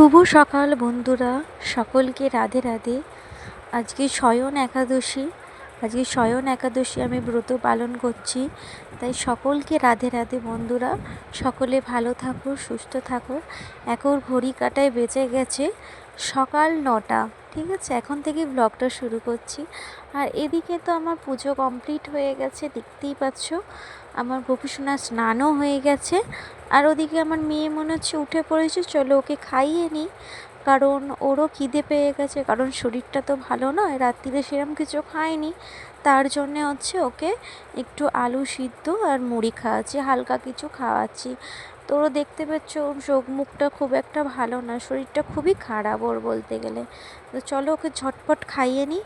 শুভ সকাল বন্ধুরা, সকলকে রাধে রাধে। আজকে শয়ন একাদশী, আজকে শয়ন একাদশী আমি ব্রত পালন করছি। তাই সকলকে রাধে রাধে বন্ধুরা, সকলে ভালো থাকো, সুস্থ থাকো। এখন ঘড়ি কাটায় বেঁচে গেছে সকাল নটা, ঠিক আছে? এখন থেকে ব্লগটা শুরু করছি। আর এদিকে তো আমার পুজো কমপ্লিট হয়ে গেছে, দেখতেই পাচ্ছ। আমার গোপীসোনা স্নানও হয়ে গেছে। আর ওদিকে আমার মেয়ে মনে হচ্ছে উঠে পড়েছে, চলো ওকে খাইয়ে নিই কারণ ওরও খিদে পেয়ে গেছে, কারণ শরীরটা তো ভালো নয় রাত্রিরে সেরম কিছু খায়নি। তার জন্যে হচ্ছে ওকে একটু আলু সিদ্ধ আর মুড়ি খাওয়াচ্ছি, হালকা কিছু খাওয়াচ্ছি। তো ওরা দেখতে পাচ্ছ, ওর চোখ মুখটা খুব একটা ভালো না শরীরটা খুবই খারাপ ওর বলতে গেলে। তো চলো ওকে ঝটপট খাইয়ে নিই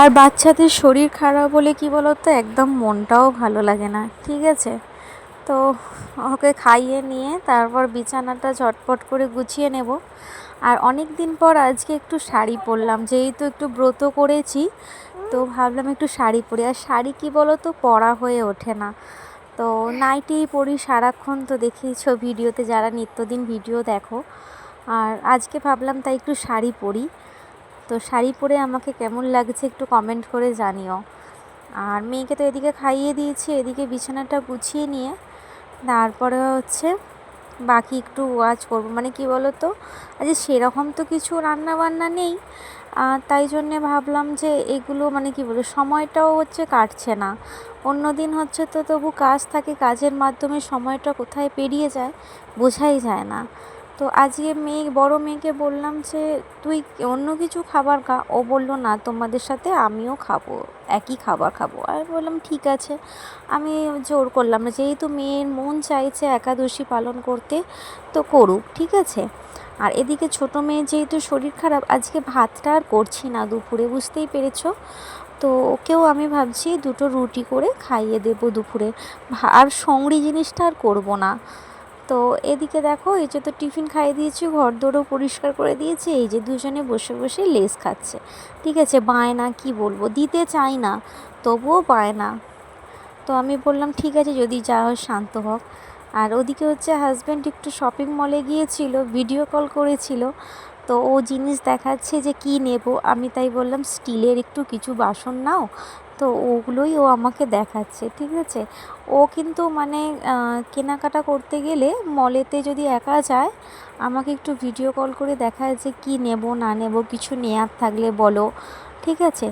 আর বাচ্চাদের শরীর খারাপ হলে কি বলতো? একদম মনটাও ভালো লাগে না, ঠিক আছে? তো ওকে খাইয়ে নিয়ে তারপর বিছানাটা ঝটপট করে গুছিয়ে নেব। আর অনেক দিন পর আজকে একটু শাড়ি পরলাম, যেহেতু একটু ব্রত করেছি, তো ভাবলাম একটু শাড়ি পরি। আর শাড়ি কি বলো তো পরা হয়ে ওঠে না। তো নাইটেই পরি সারাক্ষণ, তো দেখিয়েছ ভিডিওতে যারা নিত্যদিন ভিডিও দেখো। আর আজকে ভাবলাম তাই একটু শাড়ি পরি। তো শাড়ি পরে আমাকে কেমন লাগছে একটু কমেন্ট করে জানিও। আর মেয়েকে তো এদিকে খাইয়ে দিয়েছি, এদিকে বিছানাটা গুছিয়ে নিয়ে তারপরে হচ্ছে বাকি একটু ওয়াচ করব। মানে কি বলো তো আচ্ছা সেরকম তো কিছু রান্না বান্না নেই তাই জন্যে ভাবলাম যে এগুলো মানে কি বলো সময়টাও হচ্ছে কাটছে না। অন্য দিন হচ্ছে তো তবু কাজ থাকে, কাজের মাধ্যমে সময়টা কোথায় পেরিয়ে যায় বোঝাই যায় না। তো আজকে মেয়ে, বড় মেয়েকে বললাম যে, তুই অন্য কিছু খাবার খা। ও বলল, না, তোমাদের সাথে আমিও খাব, একই খাবার খাব। আমি বললাম, ঠিক আছে। আমি জোর করলাম না, যেহেতু মেয়ের মন চাইছে একাদশী পালন করতে, তো করুক, ঠিক আছে? আর এদিকে ছোট মেয়ে যেহেতু শরীর খারাপ, আজকে ভাতটা আর করছি না দুপুরে, বুঝতেই পেরেছ? তো ওকেও আমি ভাবছি দুটো রুটি করে খাইয়ে দেবো দুপুরে। আর সংড়ি জিনিসটা আর করব না। তো এদিকে দেখো, এই যে তো টিফিন খাইয়ে দিয়েছি, ঘর দৌড়ও পরিষ্কার করে দিয়েছি, এই যে দুজনে বসে বসে লেস খাচ্ছে। ঠিক আছে, বায়না কি বলব? দিতে চাই না, তবুও বায়না। তো আমি বললাম, ঠিক আছে, যদি যা হয় শান্ত হোক আর ওদিকে হচ্ছে হাজব্যান্ড একটু শপিং মলে গিয়েছিল ভিডিও কল করেছিল। তো ও জিনিস দেখাচ্ছে যে কি নেব? আমি তাই বললাম স্টিলের একটু কিছু বাসন নাও তো ওগুলোই ও আমাকে দেখাচ্ছে, ঠিক আছে? ও কিন্তু মানে কেনাকাটা করতে গেলে মলেতে যদি একা যায়, আমাকে একটু ভিডিও কল করে দেখায় যে কি নেব, না নেব, কিছু নেয়ার থাকলে বলো, ঠিক আছে?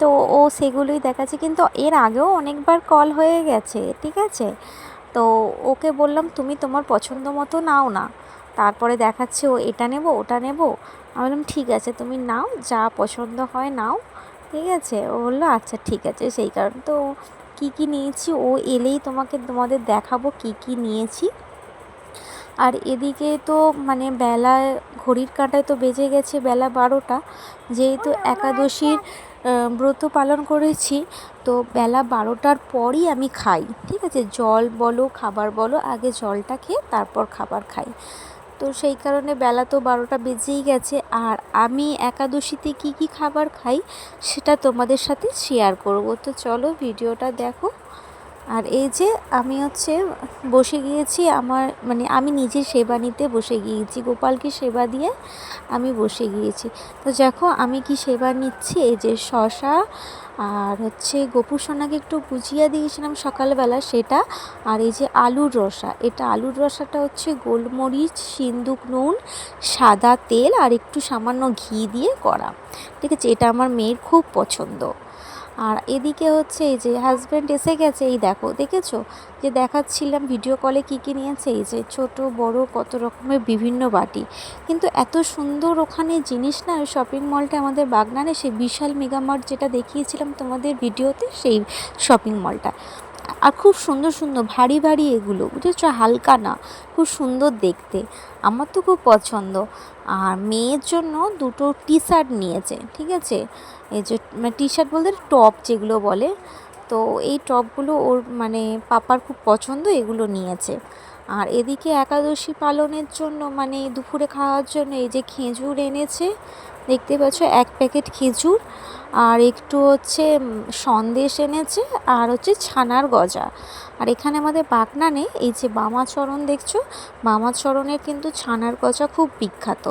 তো ও সেগুলোই দেখাচ্ছে, কিন্তু এর আগেও অনেকবার কল হয়ে গেছে, ঠিক আছে? তো ওকে বললাম, তুমি তোমার পছন্দ মতো নাও না। তারপরে দেখাচ্ছে ও, এটা নেব, ওটা নেব? আমি বললাম, ঠিক আছে, তুমি নাও, যা পছন্দ হয় নাও। ঠিক আছে? ও বলল আচ্ছা ঠিক আছে, সেই কারণে তো কী কী নিয়েছি? ও এলেই তোমাকে, তোমাদের দেখাবো কী কী নিয়েছি। আর এদিকে তো মানে বেলা ঘড়ির কাঁটায় তো বেজে গেছে বেলা বারোটা। যেহেতু একাদশীর ব্রত পালন করেছি, তো বেলা বারোটার পরই আমি খাই। ঠিক আছে? জল বলো, খাবার বলো, আগে জলটা খেয়ে তারপর খাবার খাই। তো সেই কারণে বেলা তো বারোটা বেজেই গেছে। আর আমি একাদশীতে কি কি খাবার খাই সেটা তোমাদের সাথে শেয়ার করব। তো চলো ভিডিওটা দেখো। আর এই যে আমি হচ্ছে বসে গিয়েছি আমার মানে আমি নিজে সেবা নিতে বসে গিয়েছি। গোপালকে সেবা দিয়ে আমি বসে গিয়েছি। তো দেখো আমি কি সেবা নিচ্ছি? এই যে শশা আর হচ্ছে গোপুর সোনাকে একটু বুঝিয়ে দিয়েছিলাম সকালবেলা সেটা। আর এই যে আলুর রসা, এটা আলুর রসাটা হচ্ছে গোলমরিচ, সিন্দুক, নুন, সাদা তেল আর একটু সামান্য ঘি দিয়ে করা। ঠিক আছে, এটা আমার মেয়ের খুব পছন্দ। আর এদিকে হচ্ছে এই যে হাজব্যান্ড এসে গেছে, এই দেখো, দেখেছ? যে দেখাচ্ছিলাম ভিডিও কলে কী কী নিয়েছে? এই যে ছোট, বড়, কত রকমের বিভিন্ন বাটি। কিন্তু এত সুন্দর ওখানে জিনিস না, ওই শপিং মলটা আমাদের বাগনানে, সেই বিশাল মেগামার্ট যেটা দেখিয়েছিলাম তোমাদের ভিডিওতে সেই শপিং মলটা আর খুব সুন্দর সুন্দর, ভারী ভারী এগুলো, বুঝেছ? হালকা না, খুব সুন্দর দেখতে। আমার তো খুব পছন্দ। আর মেয়ের জন্য দুটো টি শার্ট নিয়েছে, ঠিক আছে? এই যে মানে টি শার্ট বলতে টপ যেগুলো বলে, তো এই টপগুলো ওর মানে পাপার খুব পছন্দ, এগুলো নিয়েছে। আর এদিকে একাদশী পালনের জন্য মানে দুপুরে খাওয়ার জন্য এই যে খেজুর এনেছে, দেখতে পাচ্ছ এক প্যাকেট খেজুর, আর একটু হচ্ছে সন্দেশ এনেছে, আর হচ্ছে ছানার গজা। আর এখানে আমাদের বাগনানে এই যে বামাচরণ দেখছ? বামাচরণের কিন্তু ছানার গজা খুব বিখ্যাত।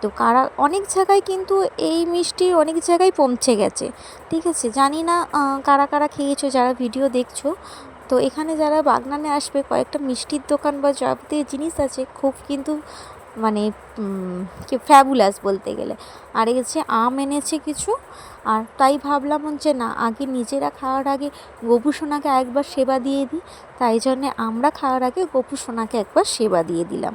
তো কারা, অনেক জায়গায় কিন্তু এই মিষ্টি অনেক জায়গায় পৌঁছে গেছে। ঠিক আছে, জানি না কারা কারা খেয়েছো, যারা ভিডিও দেখছ তো এখানে যারা বাগনানে আসবে, কয়েকটা মিষ্টির দোকান বা যাবতীয় জিনিস আছে, খুব কিন্তু মানে কি ফ্যাবুলাস বলতে গেলে। আর যে আম এনেছে কিছু, আর তাই ভাবলাম যে না, আগে নিজেরা খাওয়ার আগে গোপু সোনাকে একবার সেবা দিয়ে দিই। তাই জন্যে আমরা খাওয়ার আগে গোপু সোনাকে একবার সেবা দিয়ে দিলাম।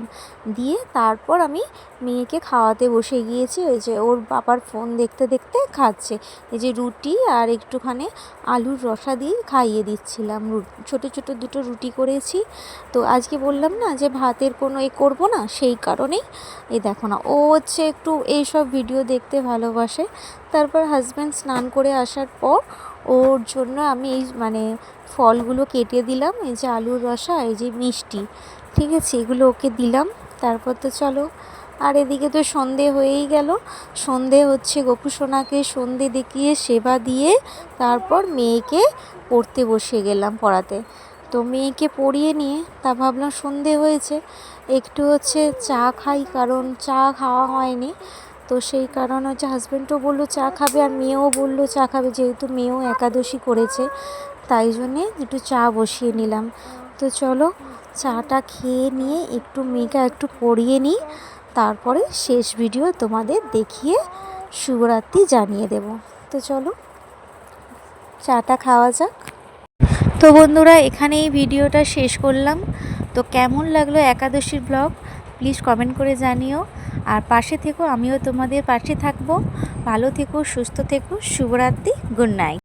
দিয়ে তারপর আমি মেয়েকে খাওয়াতে বসে গিয়েছি। ওই যে ওর বাবার ফোন দেখতে দেখতে খাচ্ছে। এই যে রুটি আর একটুখানি আলুর রসা দিয়ে খাইয়ে দিচ্ছিলাম। ছোট ছোট দুটো রুটি করেছি। তো আজকে বললাম না যে ভাতের কোনো এ করব না, সেই কারণেই এই দেখো না, ও হচ্ছে একটু এইসব ভিডিও দেখতে ভালোবাসে। তারপর হাজব্যান্ড স্নান করে আসার পর ওর জন্য আমি এই মানে ফলগুলো কেটে দিলাম, এই যে আলুর রসা, এই যে মিষ্টি। ঠিক আছে, এগুলো ওকে দিলাম। তারপর তো চলো, আর এদিকে তো সন্ধে হয়েই গেল। সন্ধে হচ্ছে গোপু সোনাকে সন্ধে দেখিয়ে সেবা দিয়ে তারপর মেয়েকে পড়তে বসে গেলাম পড়াতে। তো মেয়েকে পড়িয়ে নিয়ে তা ভাবলাম সন্ধে হয়েছে, একটু হচ্ছে চা খাই কারণ চা খাওয়া হয়নি। তো সেই কারণে হচ্ছে হাজব্যান্ডও বলল চা খাবে আর মেয়েও বলল চা খাবে, যেহেতু মেয়েও একাদশী করেছে, তাই জন্যে একটু চা বসিয়ে নিলাম। তো চলো চাটা খেয়ে নিয়ে একটু মেয়েকে একটু পড়িয়ে নিই, তারপরে শেষ ভিডিও তোমাদের দেখিয়ে শুভরাত্রি জানিয়ে দেব। তো চলো চাটা খাওয়া যাক। তো বন্ধুরা, এখানেই ভিডিওটা শেষ করলাম। তো কেমন লাগল একাদশীর ব্লগ? প্লিজ কমেন্ট করে জানিও। আর পাশে থেকো, আমিও তোমাদের পাশে থাকব। ভালো থেকো, সুস্থ থেকো, শুভরাত্রি, গুড নাইট।